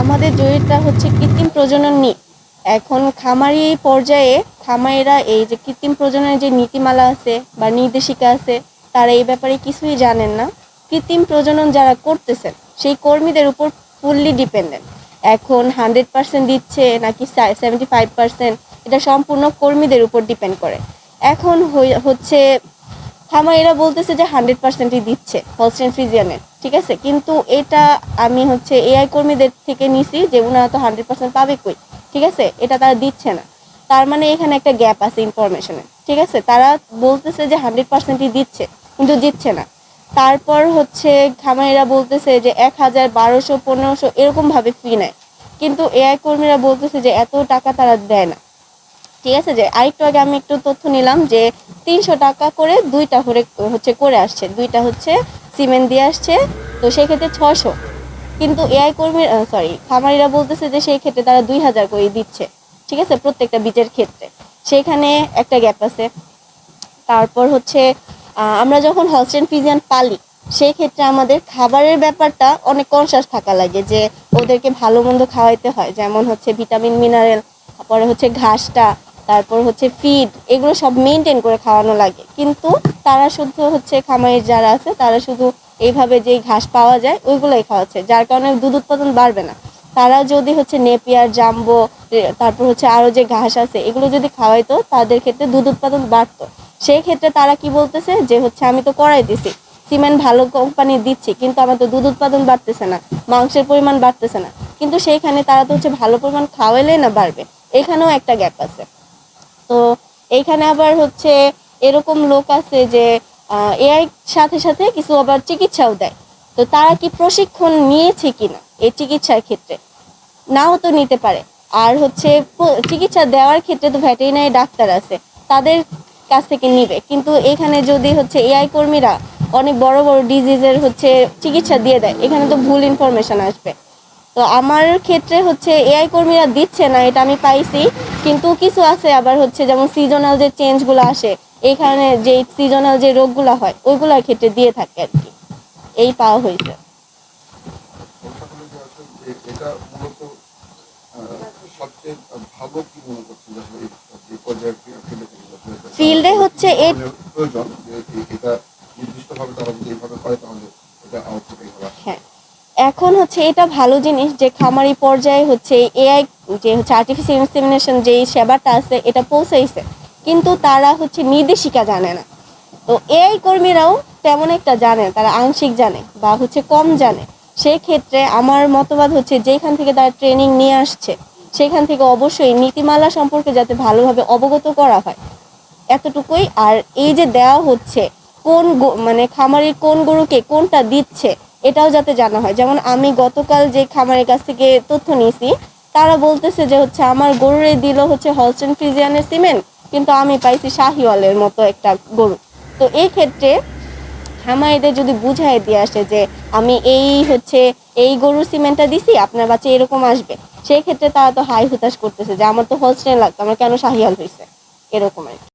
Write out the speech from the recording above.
আমাদের জরিটা হচ্ছে কৃত্রিম প্রজনন নীতি। এখন খামারি পর্যায়ে খামারিরা এই যে কৃত্রিম প্রজননের যে নীতিমালা আছে বা নির্দেশিকা আছে, তারা এই ব্যাপারে কিছুই জানেন না। কৃত্রিম প্রজনন যারা করতেছেন, সেই কর্মীদের উপর ফুললি ডিপেন্ডেন্ট এখন হান্ড্রেড পার্সেন্ট দিচ্ছে নাকি সেভেন্টি ফাইভ পার্সেন্ট এটা সম্পূর্ণ কর্মীদের উপর ডিপেন্ড করে। এখন হচ্ছে, খামারিরা বলতেছে যে হান্ড্রেড পার্সেন্টই দিচ্ছে হলস্টেন ফ্রিজিয়ানের ঠিক আছে? কিন্তু এটা আমি হচ্ছে এআই কর্মীদের থেকে নিছি যে ওনারা তো হান্ড্রেড পার্সেন্ট পাবে কই? ঠিক আছে? এটা তারা দিচ্ছে না। তার মানে এখানে একটা গ্যাপ আছে ইনফরমেশনে ঠিক আছে? তারা বলতেছে যে হান্ড্রেড পার্সেন্টই দিচ্ছে, কিন্তু দিচ্ছে না। তারপর হচ্ছে খামারিরা বলতেছে যে এক হাজার বারোশো পনেরোশো এরকমভাবে ফি নেয়। কিন্তু এআই কর্মীরা বলতেছে যে এত টাকা তারা দেয় না। ঠিক আছে? যে আরেকটু আগে আমি একটু তথ্য নিলাম যে তিনশো টাকা করে দুইটা করে হচ্ছে করে আসছে। দুইটা হচ্ছে সিমেন্ট দিয়ে আসছে, তো সেক্ষেত্রে ছশো কিন্তু এআই কর্মীর সরি খামারিরা বলতেছে যে সেই ক্ষেত্রে তারা দুই হাজার করে দিচ্ছে, ঠিক আছে, প্রত্যেকটা বীজের ক্ষেত্রে। সেখানে একটা গ্যাপ আছে। তারপর হচ্ছে আমরা যখন হলস্টেন ফিজিয়ান পালি, সেই ক্ষেত্রে আমাদের খাবারের ব্যাপারটা অনেক কনসাস থাকা লাগে যে ওদেরকে ভালো মন্দ খাওয়াইতে হয়। যেমন হচ্ছে ভিটামিন মিনারেল তারপরে হচ্ছে ঘাসটা তারপর হচ্ছে ফিড এগুলো সব মেনটেন করে খাওয়ানো লাগে। কিন্তু তারা শুধু হচ্ছে খামারের যারা আছে, তারা শুধু এইভাবে যেই ঘাস পাওয়া যায়, ওইগুলোই খাওয়াচ্ছে, যার কারণে দুধ উৎপাদন বাড়বে না। তারা যদি হচ্ছে নেপিয়ার, জাম্বো তারপর হচ্ছে আরও যে ঘাস আছে, এগুলো যদি খাওয়াইতো, তাদের ক্ষেত্রে দুধ উৎপাদন বাড়তো। সেই ক্ষেত্রে তারা কি বলতেছে, যে হচ্ছে আমি তো করাই দিছি, সিমেন্ট ভালো কোম্পানি দিচ্ছি, কিন্তু আমার তো দুধ উৎপাদন বাড়তেছে না, মাংসের পরিমাণ বাড়তেছে না। কিন্তু সেইখানে তারা তো হচ্ছে ভালো পরিমাণ খাওয়াইলেই না বাড়বে। এখানেও একটা গ্যাপ আছে। তো এইখানে আবার হচ্ছে এরকম লোক আছে যে এআই সাথে সাথে কিছু আবার চিকিৎসাও দেয়। তো তারা কি প্রশিক্ষণ নিয়েছে কিনা এই চিকিৎসার ক্ষেত্রে? নাও তো নিতে পারে। আর হচ্ছে চিকিৎসা দেওয়ার ক্ষেত্রে তো ভেটেরিনারি ডাক্তার আছে, তাদের কাছ থেকে নিবে। কিন্তু এখানে যদি হচ্ছে এআই কর্মীরা অনেক বড় বড় ডিজিজের হচ্ছে চিকিৎসা দিয়ে দেয়, এখানে তো ভুল ইনফরমেশন আসবে। তো আমার ক্ষেত্রে হচ্ছে এআই কর্মীরা দিচ্ছে না এটা আমি পাইছি। কিন্তু কিছু আছে আবার হচ্ছে যেমন সিজনাল যে চেঞ্জগুলো আসে এখানে যে সিজনাল যে রোগগুলো হয় ওইগুলোর ক্ষেত্রে দিয়ে থাকে আর কি। এই পাওয়া হয়েছে। ফিল্ডে হচ্ছে এ- ধরনের প্রয়োজন যে এ- এটা নির্দিষ্টভাবে তারা যদি এইভাবে করে তাহলে এটা আউটপুট এইভাবে হ্যাঁ। এখন হচ্ছে এটা ভালো জিনিস যে খামারি পর্যায়ে হচ্ছে এআই যে হচ্ছে আর্টিফিশিয়াল ইনসেমিনেশন যেই সেবাটা আছে, এটা পৌঁছাইছে। কিন্তু তারা হচ্ছে নির্দেশিকা জানে না। তো এআই কর্মীরাও তেমন একটা জানে, তারা আংশিক জানে বা হচ্ছে কম জানে। সেই ক্ষেত্রে আমার মতবাদ হচ্ছে যেখান থেকে তারা ট্রেনিং নিয়ে আসছে, সেখান থেকে অবশ্যই নীতিমালা সম্পর্কে যাতে ভালোভাবে অবগত করা হয়। এতটুকুই। আর এই যে দেওয়া হচ্ছে কোন মানে খামারের কোন গরুকে কোনটা দিচ্ছে এটাও যাতে জানা হয়। যেমন আমি গতকাল যে খামারের কাছ থেকে তথ্য নিয়েছি, তারা বলতেছে যে হচ্ছে আমার গরুরে দিল হচ্ছে হলস্টেন ফ্রিজিয়ানের সিমেন্ট, কিন্তু আমি পাইছি শাহিওয়ালের মতো একটা গরু। তো এই ক্ষেত্রে খামারিদের যদি বুঝাই দিয়ে আসে যে আমি এই হচ্ছে এই গরুর সিমেন্টটা দিছি, আপনার বাচ্চা এরকম আসবে সেই ক্ষেত্রে তারা তো হাই হুতাশ করতেছে যে আমার তো হোলস্টেন লাগতো, আমার কেন শাহিয়াল হয়েছে এরকম আর।